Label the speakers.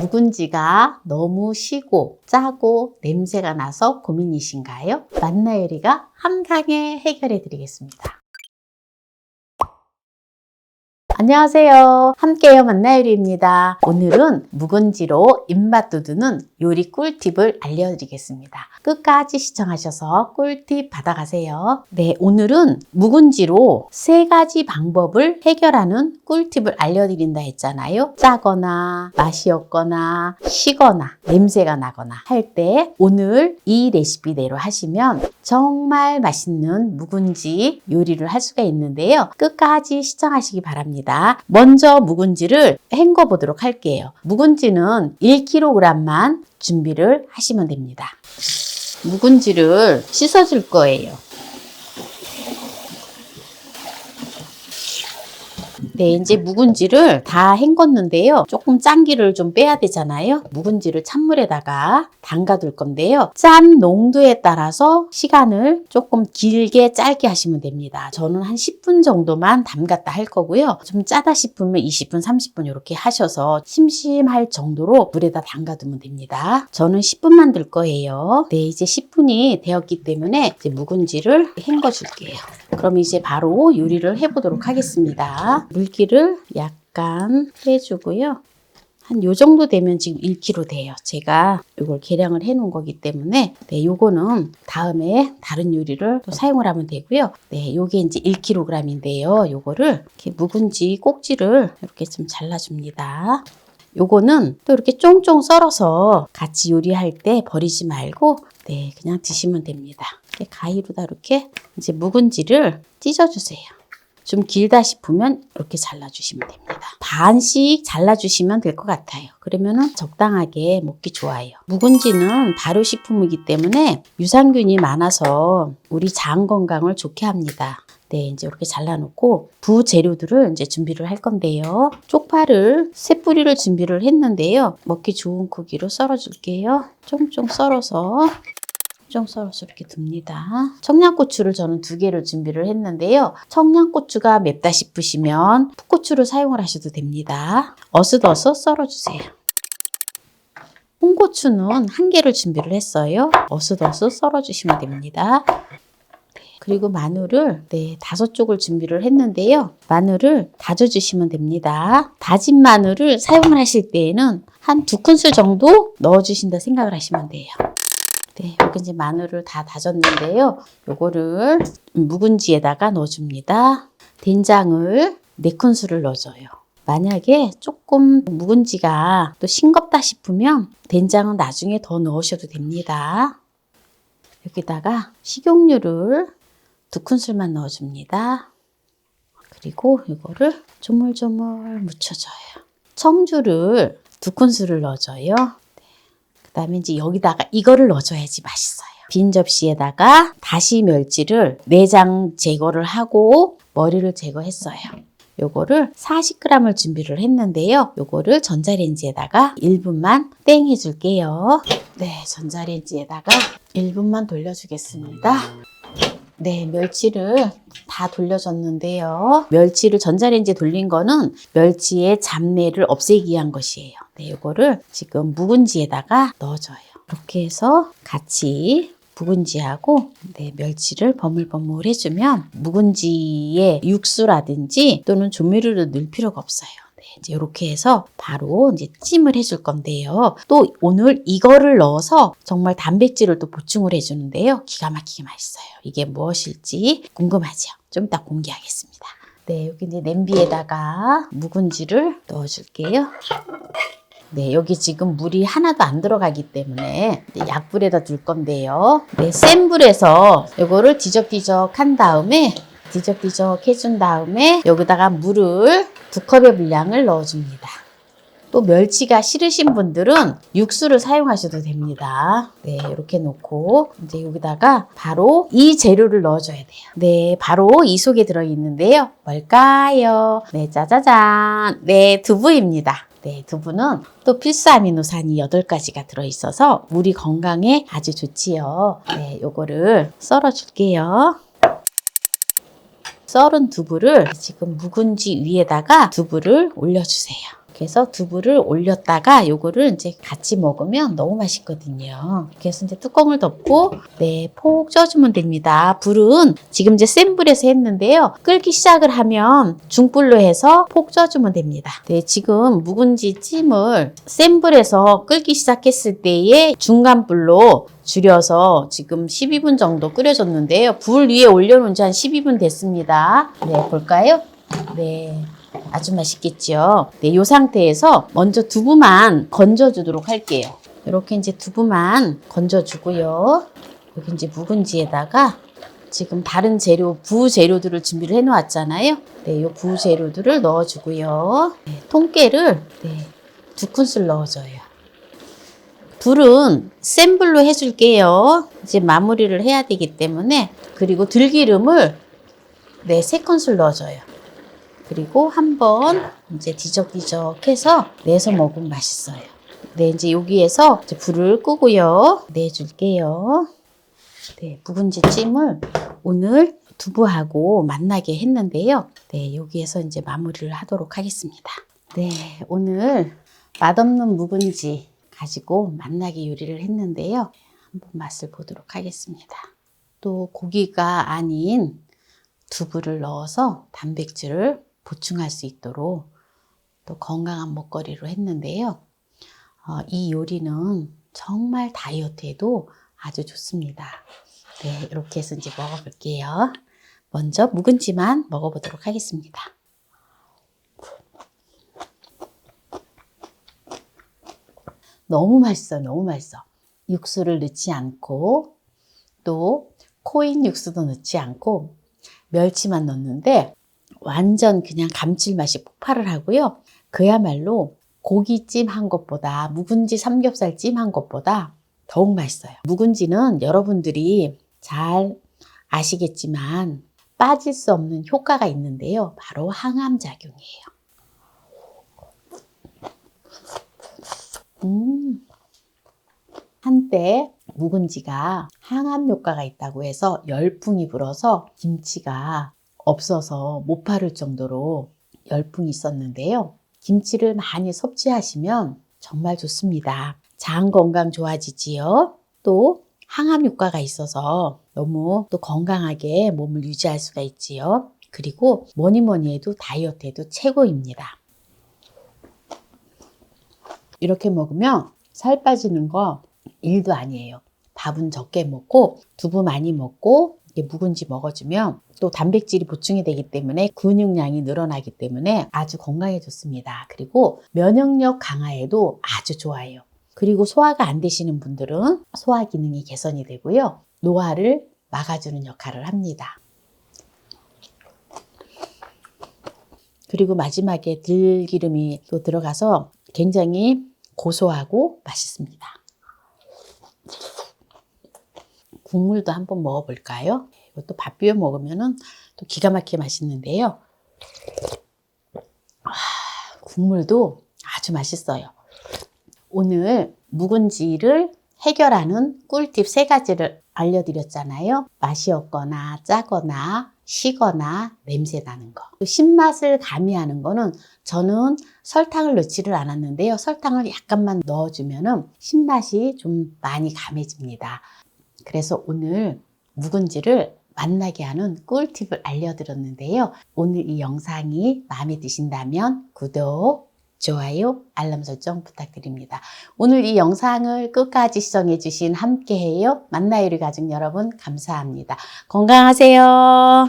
Speaker 1: 묵은지가 너무 시고 짜고 냄새가 나서 고민이신가요? 만나요리가 한강에 해결해 드리겠습니다. 안녕하세요. 함께요 만나요리입니다. 오늘은 묵은지로 입맛 돋우는 요리 꿀팁을 알려드리겠습니다. 끝까지 시청하셔서 꿀팁 받아가세요. 네, 오늘은 묵은지로 세 가지 방법을 해결하는 꿀팁을 알려드린다 했잖아요. 짜거나 맛이 없거나 시거나 냄새가 나거나 할 때 오늘 이 레시피대로 하시면 정말 맛있는 묵은지 요리를 할 수가 있는데요. 끝까지 시청하시기 바랍니다. 먼저 묵은지를 헹궈 보도록 할게요. 묵은지는 1kg만 준비를 하시면 됩니다. 묵은지를 씻어줄 거예요. 네, 이제 묵은지를 다 헹궜는데요. 조금 짠기를 좀 빼야 되잖아요. 묵은지를 찬물에다가 담가둘 건데요. 짠 농도에 따라서 시간을 조금 길게 짧게 하시면 됩니다. 저는 한 10분 정도만 담갔다 할 거고요. 좀 짜다 싶으면 20분, 30분 이렇게 하셔서 심심할 정도로 물에다 담가두면 됩니다. 저는 10분만 둘 거예요. 네, 이제 10분이 되었기 때문에 이제 묵은지를 헹궈 줄게요. 그럼 이제 바로 요리를 해보도록 하겠습니다. 물 기를 약간 빼주고요. 한 요 정도 되면 지금 1kg 돼요. 제가 이걸 계량을 해 놓은 거기 때문에 네, 요거는 다음에 다른 요리를 또 사용을 하면 되고요. 네, 요게 이제 1kg인데요. 요거를 이렇게 묵은지 꼭지를 이렇게 좀 잘라줍니다. 요거는 또 이렇게 쫑쫑 썰어서 같이 요리할 때 버리지 말고 네, 그냥 드시면 됩니다. 가위로다 이렇게 이제 묵은지를 찢어주세요. 좀 길다 싶으면 이렇게 잘라주시면 됩니다. 반씩 잘라주시면 될 것 같아요. 그러면은 적당하게 먹기 좋아요. 묵은지는 발효식품이기 때문에 유산균이 많아서 우리 장 건강을 좋게 합니다. 네, 이제 이렇게 잘라놓고 부 재료들을 이제 준비를 할 건데요. 쪽파를 세 뿌리를 준비를 했는데요. 먹기 좋은 크기로 썰어줄게요. 쫑쫑 썰어서 좀 썰어서 이렇게 둡니다. 청양고추를 저는 두 개를 준비를 했는데요. 청양고추가 맵다 싶으시면 풋고추를 사용을 하셔도 됩니다. 어슷어슷 썰어주세요. 홍고추는 한 개를 준비를 했어요. 어슷어슷 썰어주시면 됩니다. 네, 그리고 마늘을 네, 다섯 쪽을 준비를 했는데요. 마늘을 다져주시면 됩니다. 다진 마늘을 사용을 하실 때에는 한 두 큰술 정도 넣어주신다 생각을 하시면 돼요. 네, 여기 이제 마늘을 다 다졌는데요. 요거를 묵은지에다가 넣어줍니다. 된장을 4큰술을 넣어줘요. 만약에 조금 묵은지가 또 싱겁다 싶으면 된장은 나중에 더 넣으셔도 됩니다. 여기다가 식용유를 2큰술만 넣어줍니다. 그리고 이거를 조물조물 묻혀줘요. 청주를 2큰술을 넣어줘요. 그 다음에 이제 여기다가 이거를 넣어줘야지 맛있어요. 빈 접시에다가 다시 멸치를 내장 제거를 하고 머리를 제거했어요. 요거를 40g을 준비를 했는데요. 요거를 전자레인지에다가 1분만 땡 해줄게요. 네, 전자레인지에다가 1분만 돌려주겠습니다. 네, 멸치를 다 돌려줬는데요. 멸치를 전자레인지에 돌린 거는 멸치의 잡내를 없애기 위한 것이에요. 네, 이거를 지금 묵은지에다가 넣어줘요. 이렇게 해서 같이 묵은지하고 네, 멸치를 버물버물 해주면 묵은지의 육수라든지 또는 조미료를 넣을 필요가 없어요. 네, 이제 이렇게 해서 바로 이제 찜을 해줄 건데요. 또 오늘 이거를 넣어서 정말 단백질을 또 보충을 해주는데요. 기가 막히게 맛있어요. 이게 무엇일지 궁금하죠? 좀 이따 공개하겠습니다. 네, 여기 이제 냄비에다가 묵은지를 넣어줄게요. 네, 여기 지금 물이 하나도 안 들어가기 때문에 약불에다 둘 건데요. 네, 센 불에서 이거를 뒤적뒤적 한 다음에 뒤적뒤적 해준 다음에 여기다가 물을 두 컵의 분량을 넣어줍니다. 또 멸치가 싫으신 분들은 육수를 사용하셔도 됩니다. 네, 이렇게 놓고 이제 여기다가 바로 이 재료를 넣어줘야 돼요. 네, 바로 이 속에 들어있는데요. 뭘까요? 네, 짜자잔. 네, 두부입니다. 네, 두부는 또 필수 아미노산이 8가지가 들어있어서 우리 건강에 아주 좋지요. 네, 요거를 썰어줄게요. 썰은 두부를 지금 묵은지 위에다가 두부를 올려주세요. 그래서 두부를 올렸다가 요거를 이제 같이 먹으면 너무 맛있거든요. 그래서 이제 뚜껑을 덮고 네, 폭 쪄주면 됩니다. 불은 지금 이제 센 불에서 했는데요. 끓기 시작을 하면 중불로 해서 폭 쪄주면 됩니다. 네, 지금 묵은지 찜을 센 불에서 끓기 시작했을 때에 중간 불로 줄여서 지금 12분 정도 끓여줬는데요. 불 위에 올려놓은 지 한 12분 됐습니다. 네, 볼까요? 네. 아주 맛있겠죠. 네, 이 상태에서 먼저 두부만 건져주도록 할게요. 이렇게 이제 두부만 건져주고요. 여기 이제 묵은지에다가 지금 다른 재료, 부 재료들을 준비를 해 놓았잖아요. 네, 요 부재료들을 넣어주고요. 네, 통깨를 네, 두 큰술 넣어줘요. 불은 센 불로 해줄게요. 이제 마무리를 해야 되기 때문에 그리고 들기름을 네, 세 큰술 넣어줘요. 그리고 한번 이제 뒤적뒤적해서 내서 먹으면 맛있어요. 네, 이제 여기에서 이제 불을 끄고요. 내줄게요. 네, 묵은지 찜을 오늘 두부하고 만나게 했는데요. 네, 여기에서 이제 마무리를 하도록 하겠습니다. 네, 오늘 맛없는 묵은지 가지고 만나게 요리를 했는데요. 한번 맛을 보도록 하겠습니다. 또 고기가 아닌 두부를 넣어서 단백질을 보충할 수 있도록 또 건강한 먹거리로 했는데요. 어, 이 요리는 정말 다이어트에도 아주 좋습니다. 네, 이렇게 해서 이제 먹어볼게요. 먼저 묵은지만 먹어보도록 하겠습니다. 너무 맛있어, 너무 맛있어. 육수를 넣지 않고 또 코인 육수도 넣지 않고 멸치만 넣는데 완전 그냥 감칠맛이 폭발을 하고요. 그야말로 고기찜 한 것보다 묵은지 삼겹살 찜 한 것보다 더욱 맛있어요. 묵은지는 여러분들이 잘 아시겠지만 빠질 수 없는 효과가 있는데요. 바로 항암 작용이에요. 음. 한때 묵은지가 항암 효과가 있다고 해서 열풍이 불어서 김치가 없어서 못 팔을 정도로 열풍이 있었는데요. 김치를 많이 섭취하시면 정말 좋습니다. 장 건강 좋아지지요. 또 항암 효과가 있어서 너무 또 건강하게 몸을 유지할 수가 있지요. 그리고 뭐니 뭐니 해도 다이어트에도 최고입니다. 이렇게 먹으면 살 빠지는 거 일도 아니에요. 밥은 적게 먹고 두부 많이 먹고 묵은지 먹어주면 또 단백질이 보충이 되기 때문에 근육량이 늘어나기 때문에 아주 건강해졌습니다. 그리고 면역력 강화에도 아주 좋아요. 그리고 소화가 안 되시는 분들은 소화 기능이 개선이 되고요. 노화를 막아주는 역할을 합니다. 그리고 마지막에 들기름이 또 들어가서 굉장히 고소하고 맛있습니다. 국물도 한번 먹어볼까요? 이것도 밥 비벼 먹으면 또 기가 막히게 맛있는데요. 아, 국물도 아주 맛있어요. 오늘 묵은지를 해결하는 꿀팁 세 가지를 알려드렸잖아요. 맛이 없거나 짜거나 시거나 냄새 나는 거. 또 신맛을 가미하는 거는 저는 설탕을 넣지를 않았는데요. 설탕을 약간만 넣어주면 신맛이 좀 많이 감해집니다. 그래서 오늘 묵은지를 만나게 하는 꿀팁을 알려드렸는데요. 오늘 이 영상이 마음에 드신다면 구독, 좋아요, 알람 설정 부탁드립니다. 오늘 이 영상을 끝까지 시청해 주신 함께해요. 만나요리 가족 여러분 감사합니다. 건강하세요.